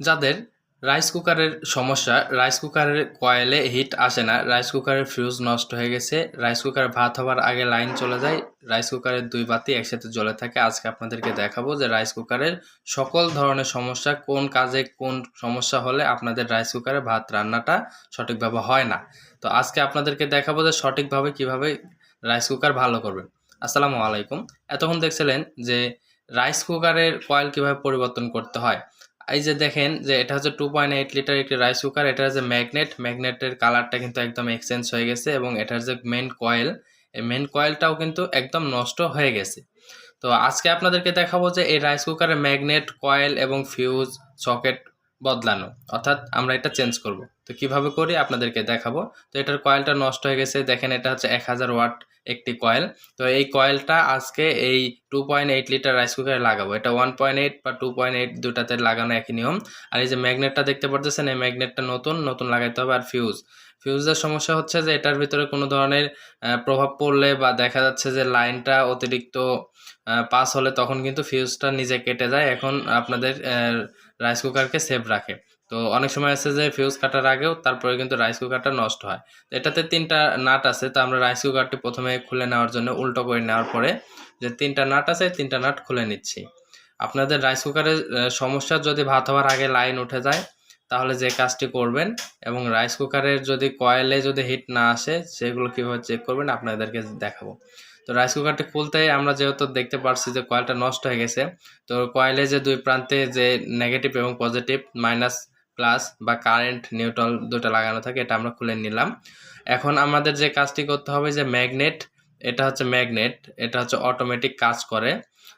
যাদের রাইস কুকারের সমস্যা রাইস কুকারের কয়েলে হিট আসে না রাইস কুকারের ফিউজ নষ্ট হয়ে গেছে রাইস কুকারে ভাত হওয়ার আগে লাইন চলে যায় রাইস কুকারের দুই বাতি একসাথে জ্বলে থাকে। আজকে আপনাদেরকে দেখাবো যে রাইস কুকারের সকল ধরনের সমস্যা, কোন কাজে কোন সমস্যা হলে আপনাদের রাইস কুকারে ভাত রান্নাটা সঠিকভাবে হয় না। তো আজকে আপনাদেরকে দেখাবো যে সঠিকভাবে কীভাবে রাইস কুকার ভালো করবেন। আসসালামু আলাইকুম। এতক্ষণ দেখছিলেন যে রাইস কুকারের কয়েল কীভাবে পরিবর্তন করতে হয়। এই যে দেখেন যে এটা হচ্ছে টু পয়েন্ট এইট লিটার একটি রাইস কুকার এটা হচ্ছে ম্যাগনেট ম্যাগনেটের কালারটা কিন্তু একদম এক্সচেঞ্জ হয়ে গেছে এবং এটার যে মেন কয়েল এই মেন কয়েলটাও কিন্তু একদম নষ্ট হয়ে গেছে। তো আজকে আপনাদেরকে দেখাবো যে এই রাইস কুকারের ম্যাগনেট কয়েল এবং ফিউজ সকেট বদলানো, অর্থাৎ আমরা এটা চেঞ্জ করব। তো কীভাবে করি আপনাদেরকে দেখাবো। তো এটার কয়েলটা নষ্ট হয়ে গেছে, দেখেন এটা হচ্ছে এক হাজার ওয়াট একটি কয়েল। তো এই কয়েলটা আজকে এই two point eight litre rice কুকারে লাগাবো। এটা ওয়ান পয়েন্ট এইট বা টু পয়েন্ট এইট দুটাতে লাগানো একই নিয়ম। আর এই যে ম্যাগনেটটা দেখতে পারতেছেন, এই ম্যাগনেটটা নতুন নতুন লাগাইতে হবে আর ফিউজ ফিউজের সমস্যা হচ্ছে যে এটার ভিতরে কোনো ধরনের প্রভাব পড়লে বা দেখা যাচ্ছে যে লাইনটা অতিরিক্ত পাস হলে তখন কিন্তু ফিউজটা নিজে কেটে যায়। এখন আপনাদের রাইস কুকারকে সেভ রাখে। তো অনেক সময় আছে যে ফিউজ কাটার আগেও তারপরে কিন্তু রাইস কুকারটা নষ্ট হয়। তো এটাতে তিনটা নাট আছে, তো আমরা রাইস কুকারটি প্রথমে খুলে নেওয়ার জন্য উল্টো করে নেওয়ার পরে যে তিনটা নাট আছে তিনটা নাট খুলে নিচ্ছি। আপনাদের রাইস কুকারের সমস্যা যদি ভাত হওয়ার আগে লাইন উঠে যায়, তাহলে যে কাজটি করবেন এবং রাইস কুকারের যদি কয়েলে যদি হিট না আসে, সেগুলো কীভাবে চেক করবেন আপনাদেরকে দেখাবো। তো রাইস কুকারটি খুলতে আমরা যেহেতু দেখতে পারছি যে কয়েলটা নষ্ট হয়ে গেছে, তো কয়েলে যে দুই প্রান্তে যে নেগেটিভ এবং পজিটিভ মাইনাস প্লাস বা কারেন্ট নিউট্রাল দুটো লাগানো থাকে, এটা আমরা খুলে নিলাম। এখন আমাদের যে কাজটি করতে হবে যে ম্যাগনেট এটা হচ্ছে ম্যাগনেট এটা হচ্ছে অটোমেটিক কাজ করে।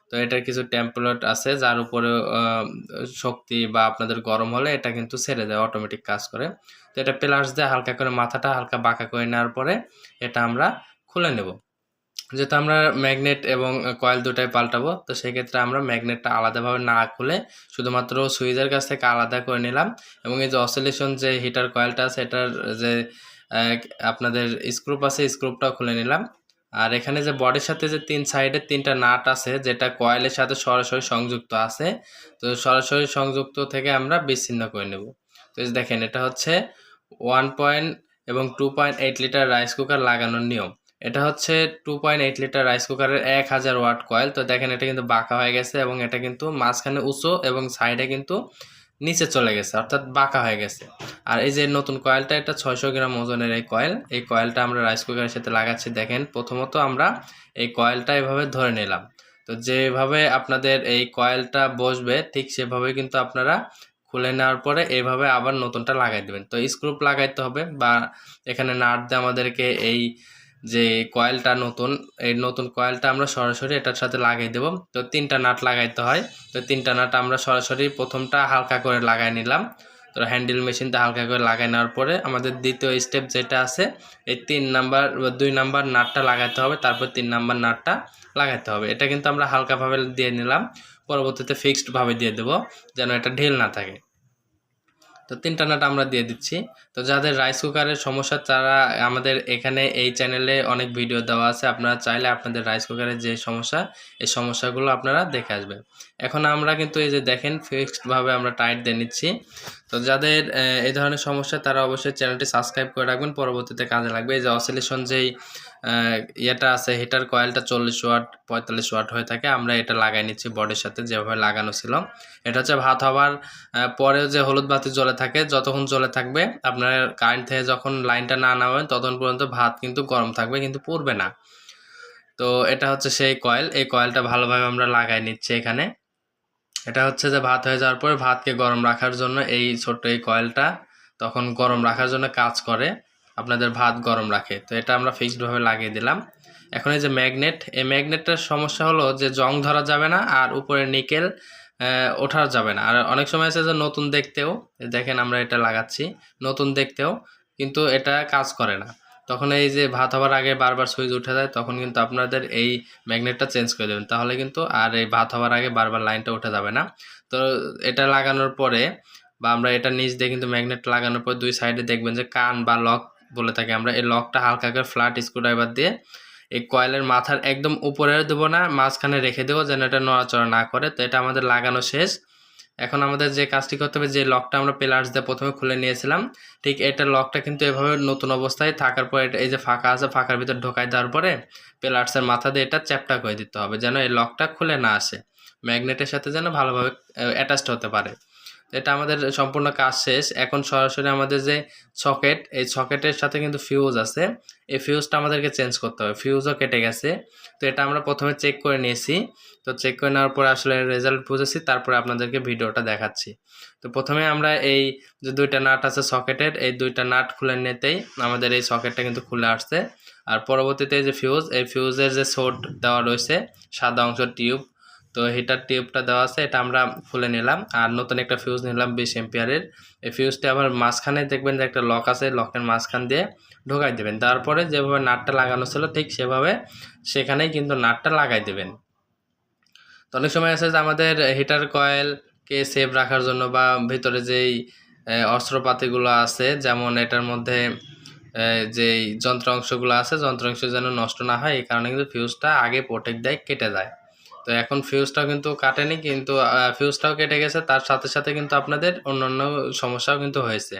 তো এটার কিছু টেম্পলেট আছে, যার উপরে শক্তি বা আপনাদের গরম হলে এটা কিন্তু ছেড়ে দেয় অটোমেটিক কাজ করে। তো এটা প্লাস দিয়ে হালকা করে মাথাটা হালকা বাঁকা করে নেওয়ার পরে এটা আমরা খুলে নেব। যেহেতু আমরা ম্যাগনেট এবং কয়েল দুটাই পাল্টাবো, তো সেক্ষেত্রে আমরা ম্যাগনেটটা আলাদাভাবে না খুলে শুধুমাত্র সুইচের কাছ থেকে আলাদা করে নিলাম এবং এই যে অসিলেশন যে হিটার কয়েলটা আছে, এটার যে আপনাদের স্ক্রুপ আছে, স্ক্রুপটাও খুলে নিলাম। আর এখানে যে বডির সাথে যে তিন সাইডে তিনটা নাট আছে, যেটা কয়েলের সাথে সরাসরি সংযুক্ত আছে, তো সরাসরি সংযুক্ত থেকে আমরা বিচ্ছিন্ন করে নেব। তো দেখেন, এটা হচ্ছে ওয়ান পয়েন্ট এবং two point eight litre rice cooker লাগানোর নিয়ম। এটা হচ্ছে two point eight litre rice কুকারের এক হাজার ওয়াট কয়েল তো দেখেন এটা কিন্তু বাঁকা হয়ে গেছে এবং এটা কিন্তু মাঝখানে উঁচু এবং সাইডে কিন্তু নিচে চলে গেছে, অর্থাৎ বাঁকা হয়ে গেছে। আর এই যে নতুন কয়েলটা এটা ছয়শো গ্রাম ওজনের এই কয়েল এই কয়েলটা আমরা রাইস কুকারের সাথে লাগাচ্ছি, দেখেন প্রথমত আমরা এই কয়েলটা এভাবে ধরে নিলাম। তো যেভাবে আপনাদের এই কয়েলটা বসবে, ঠিক সেভাবে কিন্তু আপনারা খুলে নেওয়ার পরে এইভাবে আবার নতুনটা লাগাই দেবেন। তো স্ক্রুপ লাগাইতে হবে বা এখানে নাট দিয়ে আমাদেরকে এই যে কয়েলটা নতুন, এই নতুন কয়েলটা আমরা সরাসরি এটার সাথে লাগিয়ে দেব। তো তিনটা নাট লাগাইতে হয়। তো তিনটা নাট আমরা সরাসরি প্রথমটা হালকা করে লাগাই নিলাম। তো হ্যান্ডেল মেশিনটা হালকা করে লাগাই নেওয়ার পরে আমাদের দ্বিতীয় স্টেপ যেটা আছে, এই তিন নাম্বার, দুই নাম্বার নাটটা লাগাইতে হবে, তারপর তিন নাম্বার নাটটা লাগাইতে হবে। এটা কিন্তু আমরা হালকাভাবে দিয়ে নিলাম। পরবর্তীতে ফিক্সডভাবে দিয়ে দেবো, যেন এটা ঢিল না থাকে। তো তিনটা নাট আমরা দিয়ে দিচ্ছি। তো যাদের রাইস কুকারের সমস্যা, তারা আমাদের এখানে এই চ্যানেলে অনেক ভিডিও দেওয়া আছে। আপনারা চাইলে আপনাদের রাইস কুকারের যে সমস্যা, এই সমস্যাগুলো আপনারা দেখে আসবেন। এখন আমরা কিন্তু এই যে দেখেন ফিক্সডভাবে আমরা টাইট দিয়ে নিচ্ছি। তো যাদের এই ধরনের সমস্যা, তারা অবশ্যই চ্যানেলটি সাবস্ক্রাইব করে রাখবেন। পরবর্তীতে কাজে লাগবে। এই যে অসিলেশন যেই ইয়েটা আছে হিটার কয়েলটা চল্লিশ ওয়াট, পঁয়তাল্লিশ ওয়াট হয়ে থাকে। আমরা এটা লাগাই নিচ্ছি বডির সাথে, যেভাবে লাগানো ছিল। এটা হচ্ছে ভাত হওয়ার পরেও যে হলুদ বাতি জ্বলে থাকে, যতক্ষণ জ্বলে থাকবে, আপনার কারেন্ট থেকে যখন লাইনটা না নামেন ততক্ষণ পর্যন্ত ভাত কিন্তু গরম থাকবে, কিন্তু পুড়বে না। তো এটা হচ্ছে সেই কয়েল এই কয়েলটা ভালোভাবে আমরা লাগাই নিচ্ছি এখানে। এটা হচ্ছে যে ভাত হয়ে যাওয়ার পরে ভাতকে গরম রাখার জন্য এই ছোট্ট এই কয়েলটা তখন গরম রাখার জন্য কাজ করে। আপনাদের ভাত গরম রাখে। তো এটা আমরা ফিক্সডভাবে লাগিয়ে দিলাম। এখন এই যে ম্যাগনেট এই ম্যাগনেটটার সমস্যা হলো যে জং ধরা যাবে না আর উপরে নিকেল ওঠা যাবে না। আর অনেক সময় আছে যে নতুন দেখতেও দেখেন আমরা এটা লাগাচ্ছি, নতুন দেখতেও কিন্তু এটা কাজ করে না। তখন এই যে ভাত হওয়ার আগে বারবার সুইচ উঠে যায়, তখন কিন্তু আপনাদের এই ম্যাগনেটটা চেঞ্জ করে দেবেন। তাহলে কিন্তু আর এই ভাত হওয়ার আগে বারবার লাইনটা উঠে যাবে না। তো এটা লাগানোর পরে বা আমরা এটা নিচ দিয়ে কিন্তু ম্যাগনেট লাগানোর পর দুই সাইডে দেখবেন যে কান বা লক বলে থাকি। আমরা এই লকটা হালকা করে ফ্ল্যাট স্ক্রুড্রাইভার দিয়ে এই কয়েলের মাথার একদম উপরে দেবো না, মাঝখানে রেখে দেবো যেন এটা নড়াচড়া না করে। তো এটা আমাদের লাগানো শেষ। এখন আমাদের যে কাজটি করতে হবে, যে লকটা আমরা পেলার্স দিয়ে প্রথমে খুলে নিয়েছিলাম, ঠিক এটা লকটা কিন্তু এভাবে নতুন অবস্থায় থাকার পর এটা এই যে ফাঁকা আছে, ফাঁকার ভিতর ঢোকাই দেওয়ার পরে পেলার্সের মাথা দিয়ে এটা চ্যাপটা করে দিতে হবে যেন এই লকটা খুলে না আসে। ম্যাগনেটের সাথে যেন ভালোভাবে অ্যাটাচড হতে পারে। এটা আমাদের সম্পূর্ণ কাজ শেষ। এখন সরাসরি আমাদের যে সকেট, এই সকেটের সাথে কিন্তু ফিউজ আছে। এই ফিউজটা আমাদেরকে চেঞ্জ করতে হবে। ফিউজও কেটে গেছে। তো এটা আমরা প্রথমে চেক করে নিয়েছি। তো চেক করে নেওয়ার পরে আসলে রেজাল্ট বুঝেছি। তারপরে আপনাদেরকে ভিডিওটা দেখাচ্ছি। তো প্রথমে আমরা এই যে দুইটা নাট আছে সকেটের, এই দুইটা নাট খুলে নিতেই আমাদের এই সকেটটা কিন্তু খুলে আসছে। আর পরবর্তীতে যে ফিউজ এই ফিউজের যে সোট দেওয়া রয়েছে, সাদা অংশ টিউব তো হিটার টিউবটা দেওয়া আছে, এটা আমরা খুলে নিলাম। আর নতুন একটা ফিউজ নিলাম বিশ এম্পিয়ারের এই ফিউজটা আবার মাঝখানে দেখবেন যে একটা লক আছে লকের মাঝখান দিয়ে ঢোকাই দেবেন। তারপরে যেভাবে নাটটা লাগানো ছিল, ঠিক সেভাবে সেখানেই কিন্তু নাটটা লাগাই দেবেন। তো অনেক সময় আছে যে আমাদের হিটার কয়েলকে সেভ রাখার জন্য বা ভিতরে যেই অস্ত্রপাতিগুলো আছে, যেমন এটার মধ্যে যেই যন্ত্রাংশগুলো আছে, যন্ত্রাংশ যেন নষ্ট না হয়, এই কারণে কিন্তু ফিউজটা আগে প্রোটেক্ট দেয়, কেটে যায় তো এখন ফিউজটাও কিন্তু কাটেনি, কিন্তু ফিউজটাও কেটে গেছে। তার সাথে সাথে কিন্তু আপনাদের অন্যান্য সমস্যাও কিন্তু হয়েছে।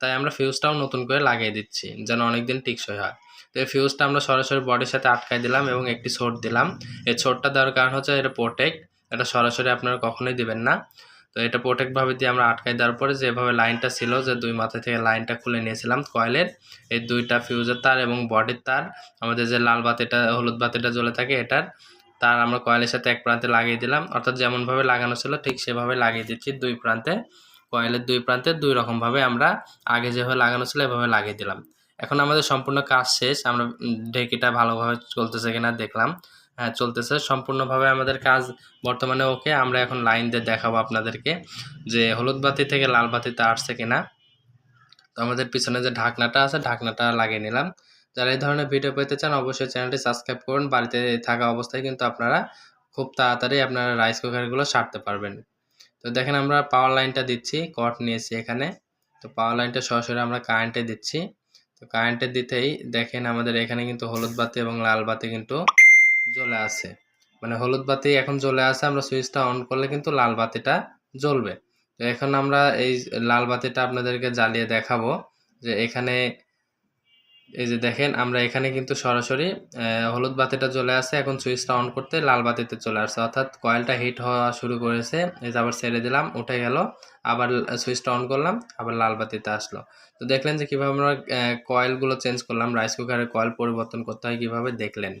তাই আমরা ফিউজটাও নতুন করে লাগিয়ে দিচ্ছি, যেন অনেকদিন টিকসই হয়। তো এই ফিউজটা আমরা সরাসরি বডির সাথে আটকাই দিলাম এবং একটি ছোট দিলাম। এই ছোটটা দেওয়ার কারণ হচ্ছে এটা প্রোটেক্ট এটা সরাসরি আপনারা কখনোই দিবেন না। তো এটা প্রোটেক্টভাবে দিয়ে আমরা আটকাই দেওয়ার পরে যেভাবে লাইনটা ছিল, যে দুই মাথা থেকে লাইনটা খুলে নিয়েছিলাম কয়েলের এই দুইটা ফিউজের তার এবং বডির তার, আমাদের যে লাল বাতিটা, হলুদ বাতিটা জ্বলে থাকে এটার তার আমরা কয়েলের সাথে এক প্রান্তে লাগিয়ে দিলাম। অর্থাৎ যেমনভাবে লাগানো ছিল, ঠিক সেভাবে লাগিয়ে দিচ্ছি দুই প্রান্তে। কয়েলের দুই প্রান্তে দুই রকমভাবে আমরা আগে যেভাবে লাগানো ছিল, এভাবে লাগিয়ে দিলাম। এখন আমাদের সম্পূর্ণ কাজ শেষ। আমরা ঢেকিটা ভালোভাবে চলতেছে কিনা দেখলাম। হ্যাঁ চলতেছে। সম্পূর্ণভাবে আমাদের কাজ বর্তমানে ওকে। আমরা এখন লাইন দিয়ে দেখাবো আপনাদেরকে যে হলুদ বাতি থেকে লাল বাতিতে আসছে কিনা। তো আমাদের পিছনে যে ঢাকনাটা আছে, ঢাকনাটা লাগিয়ে নিলাম। যারা এই ধরনের ভিডিও পেতে চান, অবশ্যই চ্যানেলটি সাবস্ক্রাইব করুন। বাড়িতে থাকা অবস্থায় কিন্তু আপনারা খুব তাড়াতাড়ি আপনারা রাইস কুকারগুলো সারতে পারবেন। তো দেখেন আমরা পাওয়ার লাইনটা দিচ্ছি কট নিয়েছি এখানে। তো পাওয়ার লাইনটা সরাসরি আমরা কারেন্টে দিচ্ছি। তো কারেন্টে দিতেই দেখেন আমাদের এখানে কিন্তু হলুদ বাতি এবং লাল বাতি কিন্তু জ্বলে আছে। মানে হলুদ বাতি এখন জ্বলে আছে, আমরা সুইচটা অন করলে কিন্তু লাল বাতিটা জ্বলবে। তো এখন আমরা এই লাল বাতিটা আপনাদেরকে জ্বালিয়ে দেখাবো যে এখানে এই যে দেখেন, আমরা এখানে কিন্তু সরাসরি হলুদ বাতিটা চলে আসে এখন সুইচটা অন করতে লাল বাতিতে চলে আসছে। অর্থাৎ কয়েলটা হিট হওয়া শুরু করেছে। এই যে আবার ছেড়ে দিলাম, উঠে গেল। আবার সুইচটা অন করলাম, আবার লাল বাতিতে আসলো। তো দেখলেন যে কীভাবে আমরা কয়েলগুলো চেঞ্জ করলাম। রাইস কুকারের কয়েল পরিবর্তন করতে হয়, কীভাবে দেখলেন?